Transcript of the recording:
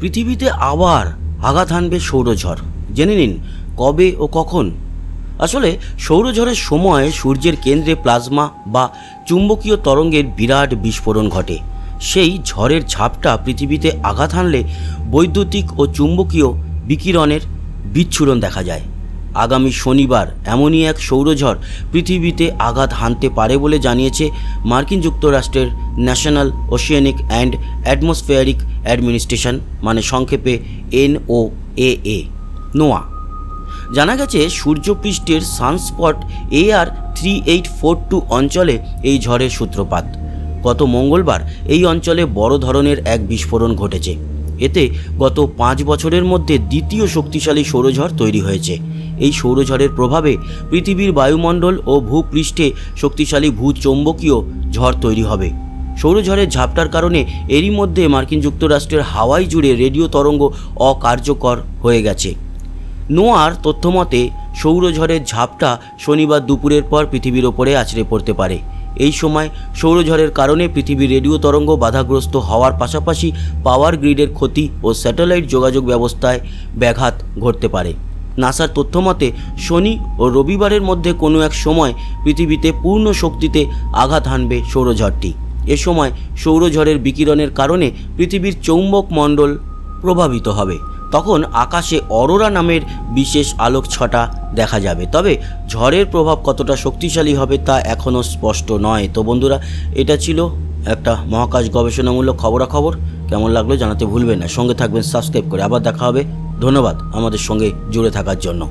পৃথিবীতে আবার আঘাত হানবে সৌরঝড়। জেনে নিন, কবে ও কখন? আসলে, সৌরঝড়ের সময় সূর্যের কেন্দ্রে প্লাজমা বা চুম্বকীয় তরঙ্গের বিরাট বিস্ফোরণ ঘটে। সেই ঝড়ের ঝাপটা পৃথিবীতে আঘাত হানলে বৈদ্যুতিক ও চুম্বকীয় বিকিরণের বিচ্ছুরণ দেখা যায়। আগামী শনিবার এমনই এক সৌরঝড় পৃথিবীতে আঘাত হানতে পারে বলে জানিয়েছে মার্কিন যুক্তরাষ্ট্রের National Oceanic and Atmospheric Administration মানে সংক্ষেপে এনও এ নোয়া। জানা গেছে, সূর্যপৃষ্ঠের sunspot A R three eight four two অঞ্চলে এই ঝড়ের সূত্রপাত। গত মঙ্গলবার এই অঞ্চলে বড় ধরনের এক বিস্ফোরণ ঘটেছে। এতে গত পাঁচ বছরের মধ্যে দ্বিতীয় শক্তিশালী সৌরঝড় তৈরি হয়েছে। এই সৌরঝড়ের প্রভাবে পৃথিবীর বায়ুমণ্ডল ও ভূপৃষ্ঠে শক্তিশালী ভূচৌম্বকীয় ঝড় তৈরি হবে। সৌরঝড়ের ঝাপটার কারণে এরই মধ্যে মার্কিন যুক্তরাষ্ট্রের হাওয়াই জুড়ে রেডিও তরঙ্গ অকার্যকর হয়ে গেছে। নোয়ার তথ্যমতে, সৌরঝড়ের ঝাপটা শনিবার দুপুরের পর পৃথিবীর ওপরে আছড়ে পড়তে পারে। এই সময় সৌরঝড়ের কারণে পৃথিবীর রেডিও তরঙ্গ বাধাগ্রস্ত হওয়ার পাশাপাশি পাওয়ার গ্রিডের ক্ষতি ও স্যাটেলাইট যোগাযোগ ব্যবস্থায় ব্যাঘাত ঘটতে পারে। নাসার তথ্যমতে শনি ও রবিবারের মধ্যে কোনো এক সময় পৃথিবীতে পূর্ণ শক্তিতে আঘাত হানবে সৌরঝড়টি। এ সময় সৌরঝড়ের বিকিরণের কারণে পৃথিবীর চৌম্বক মণ্ডল প্রভাবিত হবে। তখন আকাশে অরোরা নামের বিশেষ আলোক ছটা দেখা যাবে। তবে ঝড়ের প্রভাব কতটা শক্তিশালী হবে তা এখনও স্পষ্ট নয়। তো বন্ধুরা, এটা ছিল একটা মহাকাশ গবেষণামূলক খবরাখবর। কেমন লাগল জানাতে ভুলবেন না। সঙ্গে থাকবেন সাবস্ক্রাইব করে। আবার দেখা হবে। ধন্যবাদ আমাদের সঙ্গে জুড়ে থাকার জন্য।